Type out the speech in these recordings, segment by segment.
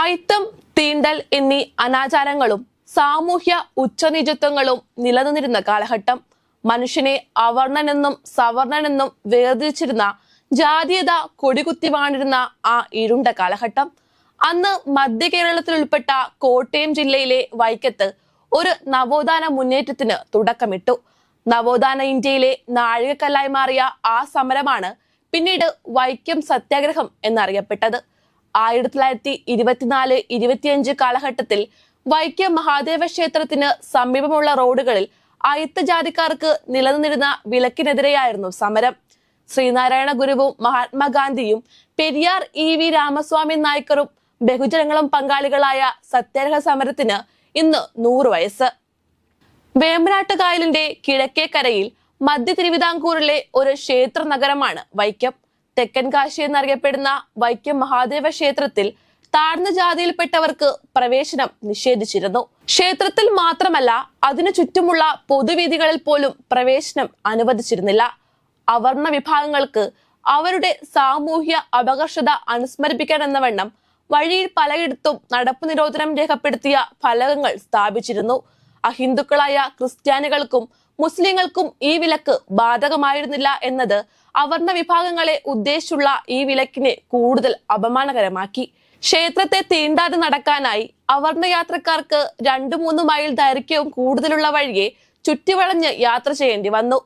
അയിത്തം തീണ്ടൽ എന്നീ അനാചാരങ്ങളും സാമൂഹ്യ ഉച്ചനീചത്വങ്ങളും നിലനിന്നിരുന്ന കാലഘട്ടം. മനുഷ്യനെ അവർണനെന്നും സവർണനെന്നും വേർതിരിച്ചിരുന്ന ജാതീയത കൊടികുത്തി വാണിരുന്ന ആ ഇരുണ്ട കാലഘട്ടം. അന്ന് മധ്യ കേരളത്തിൽ ഉൾപ്പെട്ട കോട്ടയം ജില്ലയിലെ വൈക്കത്ത് ഒരു നവോത്ഥാന മുന്നേറ്റത്തിന് തുടക്കമിട്ടു. നവോത്ഥാന ഇന്ത്യയിലെ നാഴികക്കല്ലായി മാറിയ ആ സമരമാണ് പിന്നീട് വൈക്കം സത്യാഗ്രഹം എന്നറിയപ്പെട്ടത്. ആയിരത്തി തൊള്ളായിരത്തി ഇരുപത്തിനാല് ഇരുപത്തിയഞ്ച് കാലഘട്ടത്തിൽ വൈക്കം മഹാദേവ ക്ഷേത്രത്തിന് സമീപമുള്ള റോഡുകളിൽ അയിത്ത ജാതിക്കാർക്ക് നിലനിന്നിരുന്ന വിലക്കിനെതിരെയായിരുന്നു സമരം. ശ്രീനാരായണ ഗുരുവും മഹാത്മാഗാന്ധിയും പെരിയാർ ഇ വി രാമസ്വാമി നായ്ക്കറും ബഹുജനങ്ങളും പങ്കാളികളായ സത്യാഗ്രഹ സമരത്തിന് ഇന്ന് നൂറ് വയസ്സ്. വേമ്പനാട്ടുകായലിന്റെ കിഴക്കേ കരയിൽ മധ്യ തിരുവിതാംകൂറിലെ ഒരു ക്ഷേത്ര നഗരമാണ് വൈക്കം. തെക്കൻ കാശി എന്നറിയപ്പെടുന്ന വൈക്കം മഹാദേവ ക്ഷേത്രത്തിൽ താഴ്ന്ന ജാതിയിൽപ്പെട്ടവർക്ക് പ്രവേശനം നിഷേധിച്ചിരുന്നു. ക്ഷേത്രത്തിൽ മാത്രമല്ല അതിനു ചുറ്റുമുള്ള പൊതുവീതികളിൽ പോലും പ്രവേശനം അനുവദിച്ചിരുന്നില്ല. അവർണ വിഭാഗങ്ങൾക്ക് അവരുടെ സാമൂഹ്യ അപകർഷത അനുസ്മരിപ്പിക്കാൻ എന്ന വണ്ണം വഴിയിൽ പലയിടത്തും നടപ്പ് നിരോധനം രേഖപ്പെടുത്തിയ ഫലകങ്ങൾ സ്ഥാപിച്ചിരുന്നു. അഹിന്ദുക്കളായ ക്രിസ്ത്യാനികൾക്കും മുസ്ലിങ്ങൾക്കും ഈ വിലക്ക് ബാധകമായിരുന്നില്ല എന്നത് അവർണ വിഭാഗങ്ങളെ ഉദ്ദേശിച്ചുള്ള ഈ വിലക്കിനെ കൂടുതൽ അപമാനകരമാക്കി. ക്ഷേത്രത്തെ തീണ്ടാതെ നടക്കാനായി അവർണ യാത്രക്കാർക്ക് രണ്ടു മൂന്ന് മൈൽ ദൈർഘ്യവും കൂടുതലുള്ള വഴിയെ ചുറ്റിവളഞ്ഞ് യാത്ര ചെയ്യേണ്ടി വന്നു.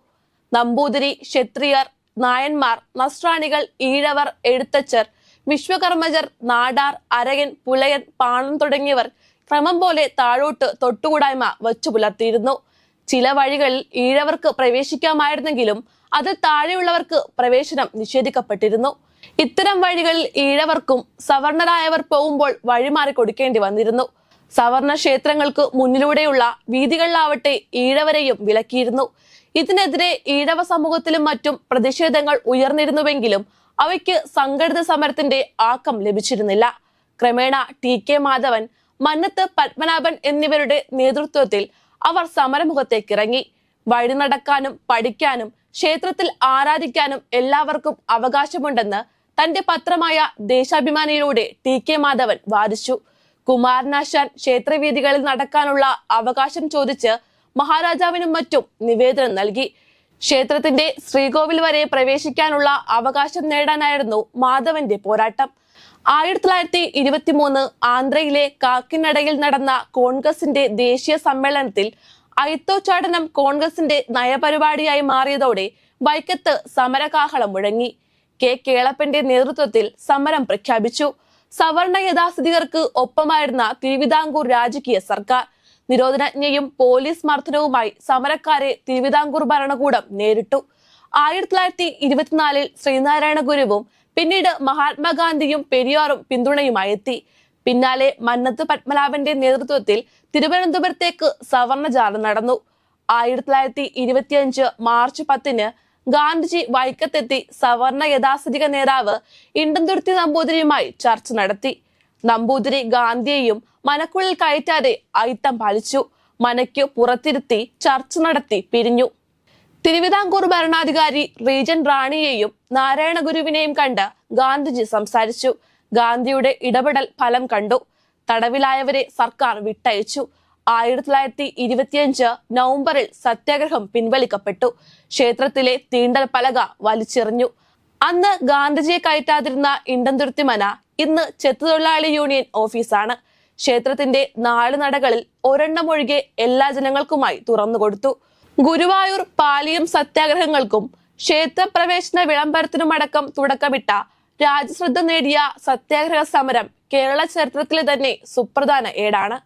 നമ്പൂതിരി ക്ഷത്രിയർ നായന്മാർ നസ്രാണികൾ ഈഴവർ എഴുത്തച്ഛർ വിശ്വകർമ്മജർ നാടാർ അരയൻ പുലയൻ പാണൻ തുടങ്ങിയവർ ക്രമം പോലെ താഴോട്ട് തൊട്ടുകൂടായ്മ വച്ചു പുലർത്തിയിരുന്നു ചില വഴികളിൽ ഈഴവർക്ക് പ്രവേശിക്കാമായിരുന്നെങ്കിലും അത് താഴെയുള്ളവർക്ക് പ്രവേശനം നിഷേധിക്കപ്പെട്ടിരുന്നു. ഇത്തരം വഴികളിൽ ഈഴവർക്കും സവർണരായവർ പോകുമ്പോൾ വഴിമാറി കൊടുക്കേണ്ടി വന്നിരുന്നു. സവർണ ക്ഷേത്രങ്ങൾക്ക് മുന്നിലൂടെയുള്ള വീതികളിലാവട്ടെ ഈഴവരെയും വിലക്കിയിരുന്നു. ഇതിനെതിരെ ഈഴവ സമൂഹത്തിലും മറ്റും പ്രതിഷേധങ്ങൾ ഉയർന്നിരുന്നുവെങ്കിലും അവയ്ക്ക് സംഘടിത സമരത്തിന്റെ ആക്കം ലഭിച്ചിരുന്നില്ല. ക്രമേണ ടി കെ മാധവൻ മന്നത്ത് പത്മനാഭൻ എന്നിവരുടെ നേതൃത്വത്തിൽ അവർ സമരമുഖത്തേക്ക് ഇറങ്ങി. വഴി നടക്കാനും പഠിക്കാനും ക്ഷേത്രത്തിൽ ആരാധിക്കാനും എല്ലാവർക്കും അവകാശമുണ്ടെന്ന് തന്റെ പത്രമായ ദേശാഭിമാനിയിലൂടെ ടി കെ മാധവൻ വാദിച്ചു. കുമാരനാശാൻ ക്ഷേത്രവേദികളിൽ നടക്കാനുള്ള അവകാശം ചോദിച്ച് മഹാരാജാവിനും മറ്റും നിവേദനം നൽകി. ക്ഷേത്രത്തിന്റെ ശ്രീകോവിൽ വരെ പ്രവേശിക്കാനുള്ള അവകാശം നേടാനായിരുന്നു മാധവന്റെ പോരാട്ടം. ആയിരത്തി തൊള്ളായിരത്തി ഇരുപത്തി മൂന്ന് ആന്ധ്രയിലെ കാക്കിനടയിൽ നടന്ന കോൺഗ്രസിന്റെ ദേശീയ സമ്മേളനത്തിൽ അയിത്തോച്ചാടനം കോൺഗ്രസിന്റെ നയപരിപാടിയായി മാറിയതോടെ വൈക്കത്ത് സമരകാഹളം മുഴങ്ങി. കെ കേളപ്പന്റെ നേതൃത്വത്തിൽ സമരം പ്രഖ്യാപിച്ചു. സവർണ യഥാസ്ഥിതികർക്ക് ഒപ്പമായിരുന്ന തിരുവിതാംകൂർ രാജകീയ സർക്കാർ. നിരോധനാജ്ഞയും പോലീസ് മർദ്ദനവുമായി സമരക്കാരെ തിരുവിതാംകൂർ ഭരണകൂടം നേരിട്ടു. ആയിരത്തി തൊള്ളായിരത്തി ഇരുപത്തിനാലിൽ ശ്രീനാരായണ ഗുരുവും പിന്നീട് മഹാത്മാഗാന്ധിയും പെരിയാറും പിന്തുണയുമായി എത്തി. പിന്നാലെ മന്നത്ത് പത്മനാഭന്റെ നേതൃത്വത്തിൽ തിരുവനന്തപുരത്തേക്ക് സവർണ ജാഥ നടന്നു. ആയിരത്തി തൊള്ളായിരത്തി ഇരുപത്തിയഞ്ച് മാർച്ച് പത്തിന് ഗാന്ധിജി വൈക്കത്തെത്തി സവർണ യഥാസ്ഥിതിക നേതാവ് ഇണ്ടന്തുരുത്തി നമ്പൂതിരിയുമായി ചർച്ച നടത്തി. നമ്പൂതിരി ഗാന്ധിയെയും മനക്കുള്ളിൽ കയറ്റാതെ അയിത്തം പാലിച്ചു. മനയ്ക്ക് പുറത്തിരുത്തി ചർച്ച നടത്തി പിരിഞ്ഞു. തിരുവിതാംകൂർ ഭരണാധികാരി റീജൻ റാണിയെയും നാരായണ ഗുരുവിനെയും കണ്ട് ഗാന്ധിജി സംസാരിച്ചു. ഗാന്ധിയുടെ ഇടപെടൽ ഫലം കണ്ടു. തടവിലായവരെ സർക്കാർ വിട്ടയച്ചു. ആയിരത്തി തൊള്ളായിരത്തി ഇരുപത്തിയഞ്ച് നവംബറിൽ സത്യാഗ്രഹം പിൻവലിക്കപ്പെട്ടു. ക്ഷേത്രത്തിലെ തീണ്ടൽ പലക വലിച്ചെറിഞ്ഞു. അന്ന് ഗാന്ധിജിയെ കയറ്റാതിരുന്ന ഇണ്ടന്തുരുത്തി മന ഇന്ന് ചെത്തുതൊഴിലാളി യൂണിയൻ ഓഫീസാണ്. ക്ഷേത്രത്തിന്റെ നാല് നടകളിൽ ഒരെണ്ണം ഒഴികെ എല്ലാ ജനങ്ങൾക്കുമായി തുറന്നുകൊടുത്തു. ഗുരുവായൂർ പാലിയം സത്യാഗ്രഹങ്ങൾക്കും ക്ഷേത്രപ്രവേശന വിളംബരത്തിനുമടക്കം തുടക്കമിട്ട രാജ്യശ്രദ്ധ നേടിയ സത്യാഗ്രഹ സമരം കേരള ചരിത്രത്തിലെ തന്നെ സുപ്രധാന ഏടാണ്.